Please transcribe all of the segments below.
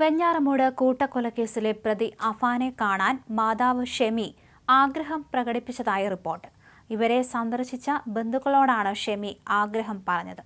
വെഞ്ഞാറമൂട് കൂട്ടക്കൊലക്കേസിലെ പ്രതി അഫാനെ കാണാൻ മാതാവ് ഷെമി ആഗ്രഹം പ്രകടിപ്പിച്ചതായി റിപ്പോർട്ട്. ഇവരെ സന്ദർശിച്ച ബന്ധുക്കളോടാണ് ഷെമി ആഗ്രഹം പറഞ്ഞത്.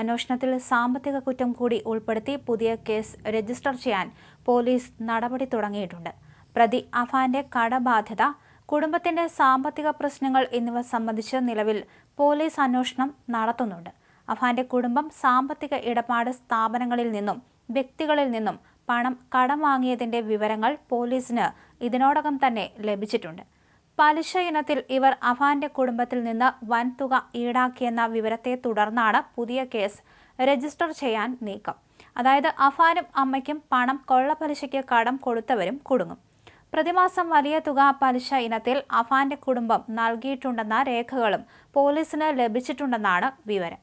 അന്വേഷണത്തിൽ സാമ്പത്തിക കുറ്റം കൂടി ഉൾപ്പെടുത്തി പുതിയ കേസ് രജിസ്റ്റർ ചെയ്യാൻ പോലീസ് നടപടി തുടങ്ങിയിട്ടുണ്ട്. പ്രതി അഫാന്റെ കടബാധ്യത കുടുംബത്തിന്റെ സാമ്പത്തിക പ്രശ്നങ്ങൾ എന്നിവ സംബന്ധിച്ച് നിലവിൽ പോലീസ് അന്വേഷണം നടത്തുന്നുണ്ട്. അഫാന്റെ കുടുംബം സാമ്പത്തിക ഇടപാട് സ്ഥാപനങ്ങളിൽ നിന്നും വ്യക്തികളിൽ നിന്നും പണം കടം വാങ്ങിയതിന്റെ വിവരങ്ങൾ പോലീസിന് ഇതിനോടകം തന്നെ ലഭിച്ചിട്ടുണ്ട്. പലിശ ഇനത്തിൽ ഇവർ അഫാന്റെ കുടുംബത്തിൽ നിന്ന് വൻതുക ഈടാക്കിയെന്ന വിവരത്തെ തുടർന്നാണ് പുതിയ കേസ് രജിസ്റ്റർ ചെയ്യാൻ നീക്കം. അതായത് അഫാനും അമ്മയ്ക്കും പണം കൊള്ളപ്പലിശയ്ക്ക് കടം കൊടുത്തവരും കുടുങ്ങും. പ്രതിമാസം വലിയ തുക പലിശ ഇനത്തിൽ അഫാന്റെ കുടുംബം നൽകിയിട്ടുണ്ടെന്ന രേഖകളും പോലീസിന് ലഭിച്ചിട്ടുണ്ടെന്നാണ് വിവരം.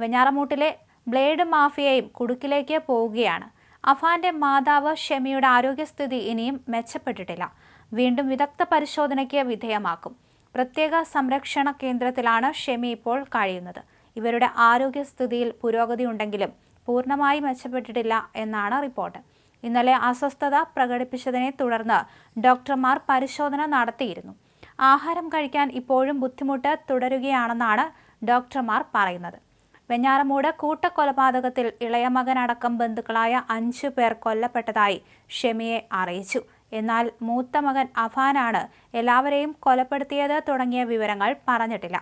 വെഞ്ഞാറമൂട്ടിലെ ബ്ലേഡ് മാഫിയയും കുടുക്കിലേക്ക് പോവുകയാണ്. അഫാന്റെ മാതാവ് ഷെമിയുടെ ആരോഗ്യസ്ഥിതി ഇനിയും മെച്ചപ്പെട്ടിട്ടില്ല. വീണ്ടും വിദഗ്ധ പരിശോധനയ്ക്ക് വിധേയമാക്കും. പ്രത്യേക സംരക്ഷണ കേന്ദ്രത്തിലാണ് ഷെമി ഇപ്പോൾ കഴിയുന്നത്. ഇവരുടെ ആരോഗ്യസ്ഥിതിയിൽ പുരോഗതി ഉണ്ടെങ്കിലും പൂർണമായി മെച്ചപ്പെട്ടിട്ടില്ല എന്നാണ് റിപ്പോർട്ട്. ഇന്നലെ അസ്വസ്ഥത പ്രകടിപ്പിച്ചതിനെ തുടർന്ന് ഡോക്ടർമാർ പരിശോധന നടത്തിയിരുന്നു. ആഹാരം കഴിക്കാൻ ഇപ്പോഴും ബുദ്ധിമുട്ട് തുടരുകയാണെന്നാണ് ഡോക്ടർമാർ പറയുന്നത്. വെഞ്ഞാറമൂട് കൂട്ടക്കൊലപാതകത്തിൽ ഇളയ മകനടക്കം ബന്ധുക്കളായ അഞ്ചു പേർ കൊല്ലപ്പെട്ടതായി ഷെമിയെ അറിയിച്ചു. എന്നാൽ മൂത്ത മകൻ അഫാനാണ് എല്ലാവരെയും കൊലപ്പെടുത്തിയത് തുടങ്ങിയ വിവരങ്ങൾ പറഞ്ഞിട്ടില്ല.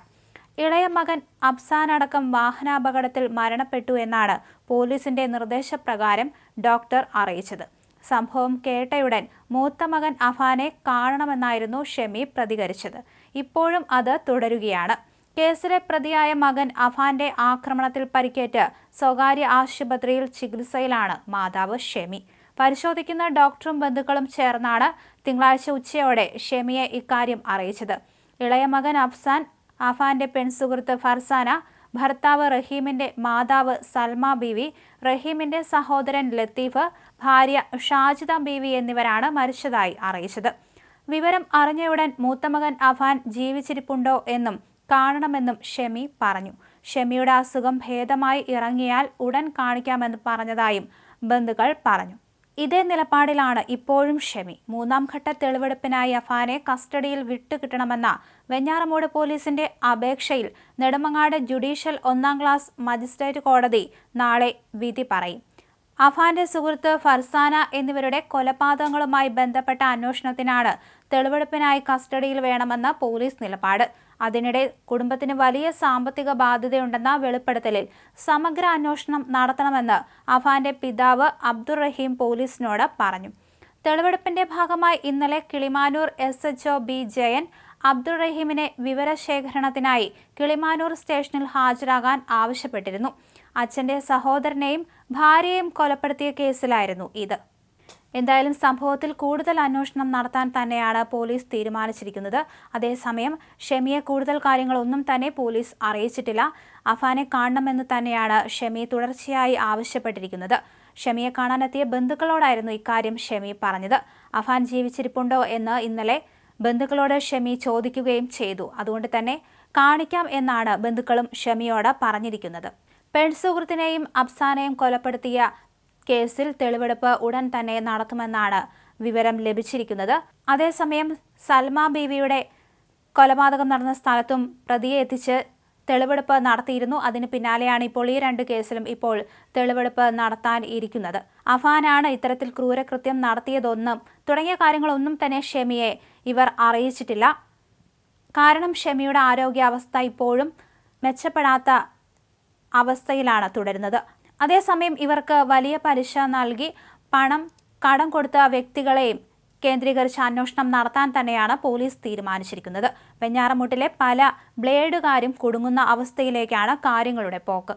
ഇളയ മകൻ അഫ്സാനടക്കം വാഹനാപകടത്തിൽ മരണപ്പെട്ടു എന്നാണ് പോലീസിന്റെ നിർദ്ദേശപ്രകാരം ഡോക്ടർ അറിയിച്ചത്. സംഭവം കേട്ടയുടൻ മൂത്ത മകൻ അഫാനെ കാണണമെന്നായിരുന്നു ഷെമി പ്രതികരിച്ചത്. ഇപ്പോഴും അത് തുടരുകയാണ്. കേസിലെ പ്രതിയായ മകൻ അഫാന്റെ ആക്രമണത്തിൽ പരിക്കേറ്റ് സ്വകാര്യ ആശുപത്രിയിൽ ചികിത്സയിലാണ് മാതാവ് ഷെമി. പരിശോധിക്കുന്ന ഡോക്ടറും ബന്ധുക്കളും ചേർന്നാണ് തിങ്കളാഴ്ച ഉച്ചയോടെ ഷെമിയെ ഇക്കാര്യം അറിയിച്ചത്. ഇളയ മകൻ അഫ്സാൻ അഫാന്റെ പെൺസുഹൃത്ത് ഫർസാന ഭർത്താവ് റഹീമിന്റെ മാതാവ് സൽമ ബീവി റഹീമിന്റെ സഹോദരൻ ലത്തീഫ് ഭാര്യ ഷാജിദ ബീവി എന്നിവരാണ് മരിച്ചതായി അറിയിച്ചത്. വിവരം അറിഞ്ഞയുടൻ മൂത്തമകൻ അഫാൻ ജീവിച്ചിരിപ്പുണ്ടോ എന്നും കാണണമെന്നും ഷെമി പറഞ്ഞു. ഷെമിയുടെ അസുഖം ഭേദമായി ഇറങ്ങിയാൽ ഉടൻ കാണിക്കാമെന്ന് പറഞ്ഞതായും ബന്ധുക്കൾ പറഞ്ഞു. ഇതേ നിലപാടിലാണ് ഇപ്പോഴും ഷെമി. മൂന്നാം ഘട്ട തെളിവെടുപ്പിനായി അഫാനെ കസ്റ്റഡിയിൽ വിട്ടുകിട്ടണമെന്ന വെഞ്ഞാറമൂട് പോലീസിന്റെ അപേക്ഷയിൽ നെടുമങ്ങാട് ജുഡീഷ്യൽ ഒന്നാം ക്ലാസ് മജിസ്ട്രേറ്റ് കോടതി നാളെ വിധി പറയും. അഫാന്റെ സുഹൃത്ത് ഫർസാന എന്നിവരുടെ കൊലപാതകങ്ങളുമായി ബന്ധപ്പെട്ട അന്വേഷണത്തിനാണ് തെളിവെടുപ്പിനായി കസ്റ്റഡിയിൽ വേണമെന്ന പോലീസ് നിലപാട്. അതിനിടെ കുടുംബത്തിന് വലിയ സാമ്പത്തിക ബാധ്യതയുണ്ടെന്ന വെളിപ്പെടുത്തലിൽ സമഗ്ര അന്വേഷണം നടത്തണമെന്ന് അഫാന്റെ പിതാവ് അബ്ദുൾ റഹീം പോലീസിനോട് പറഞ്ഞു. തെളിവെടുപ്പിന്റെ ഭാഗമായി ഇന്നലെ Kilimanoor S HO B Jayan Abdul റഹീമിനെ വിവരശേഖരണത്തിനായി കിളിമാനൂർ സ്റ്റേഷനിൽ ഹാജരാകാൻ ആവശ്യപ്പെട്ടിരുന്നു. അച്ഛന്റെ സഹോദരനെയും ഭാര്യയെയും കൊലപ്പെടുത്തിയ കേസിലായിരുന്നു ഇത്. എന്തായാലും സംഭവത്തിൽ കൂടുതൽ അന്വേഷണം നടത്താൻ തന്നെയാണ് പോലീസ് തീരുമാനിച്ചിരിക്കുന്നത്. അതേസമയം ഷെമിയെ കൂടുതൽ കാര്യങ്ങളൊന്നും തന്നെ പോലീസ് അറിയിച്ചിട്ടില്ല. അഫാനെ കാണണമെന്ന് തന്നെയാണ് ഷെമി തുടർച്ചയായി ആവശ്യപ്പെട്ടിരിക്കുന്നത്. ഷെമിയെ കാണാനെത്തിയ ബന്ധുക്കളോടായിരുന്നു ഇക്കാര്യം ഷെമി പറഞ്ഞത്. അഫാൻ ജീവിച്ചിരിപ്പുണ്ടോ എന്ന് ഇന്നലെ ബന്ധുക്കളോട് ഷെമി ചോദിക്കുകയും ചെയ്തു. അതുകൊണ്ട് തന്നെ കാണിക്കാം എന്നാണ് ബന്ധുക്കളും ഷമിയോട് പറഞ്ഞിരിക്കുന്നത്. പെൺസുഹൃത്തിനെയും അഫ്സാനെയും കൊലപ്പെടുത്തിയ കേസിൽ തെളിവെടുപ്പ് ഉടൻ തന്നെ നടത്തുമെന്നാണ് വിവരം ലഭിച്ചിരിക്കുന്നത്. അതേസമയം സൽമ ബീവിയുടെ കൊലപാതകം നടന്ന സ്ഥലത്തും പ്രതിയെ എത്തിച്ച് തെളിവെടുപ്പ് നടത്തിയിരുന്നു. അതിന് പിന്നാലെയാണ് ഇപ്പോൾ ഈ രണ്ട് കേസിലും ഇപ്പോൾ തെളിവെടുപ്പ് നടത്താൻ ഇരിക്കുന്നത്. അഫാനാണ് ഇത്തരത്തിൽ ക്രൂരകൃത്യം നടത്തിയതൊന്നും തുടങ്ങിയ കാര്യങ്ങളൊന്നും തന്നെ ഷെമിയെ ഇവർ അറിയിച്ചിട്ടില്ല. കാരണം ഷെമിയുടെ ആരോഗ്യാവസ്ഥ ഇപ്പോഴും മെച്ചപ്പെടാത്ത അവസ്ഥയിലാണ് തുടരുന്നത്. അതേസമയം ഇവർക്ക് വലിയ പലിശ നൽകി പണം കടം കൊടുത്ത വ്യക്തികളെയും കേന്ദ്രീകരിച്ച് അന്വേഷണം നടത്താൻ തന്നെയാണ് പോലീസ് തീരുമാനിച്ചിരിക്കുന്നത്. വെഞ്ഞാറമൂട്ടിലെ പല ബ്ലേഡുകാരും കുടുങ്ങുന്ന അവസ്ഥയിലേക്കാണ് കാര്യങ്ങളുടെ പോക്ക്.